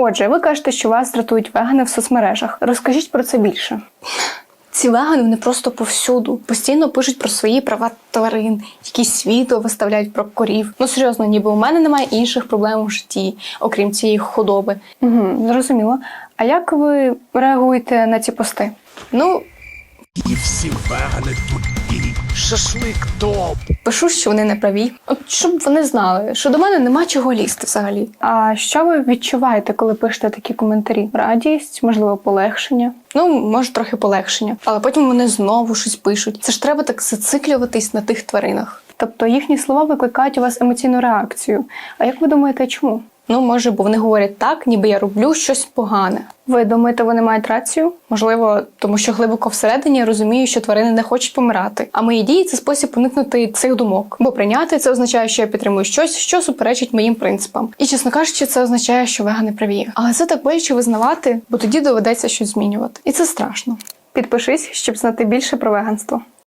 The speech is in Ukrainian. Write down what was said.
Отже, ви кажете, що вас дратують вегани в соцмережах. Розкажіть про це більше. Ці вегани вони просто повсюду. Постійно пишуть про свої права тварин, якісь відео виставляють про корів. Ну серйозно, ніби у мене немає інших проблем у житті, окрім цієї худоби. Угу, зрозуміло. А як ви реагуєте на ці пости? Ну, І всі вегани тут шашлик топ. пишу, що вони не праві. От щоб вони знали, що до мене нема чого лізти взагалі. А що ви відчуваєте, коли пишете такі коментарі? Радість, можливо, полегшення? Ну, може, трохи полегшення, але потім вони знову щось пишуть. Це ж треба так зациклюватись на тих тваринах. Тобто їхні слова викликають у вас емоційну реакцію. А як ви думаєте, чому? Ну, може, бо вони говорять так, ніби я роблю щось погане. Ви думаєте, вони мають рацію? Можливо, тому що глибоко всередині я розумію, що тварини не хочуть помирати. А мої дії це спосіб уникнути цих думок. Бо прийняти це означає, що я підтримую щось, що суперечить моїм принципам. І чесно кажучи, це означає, що вегани праві. Але це так боляче визнавати, бо тоді доведеться щось змінювати. І це страшно. Підпишись, щоб знати більше про веганство.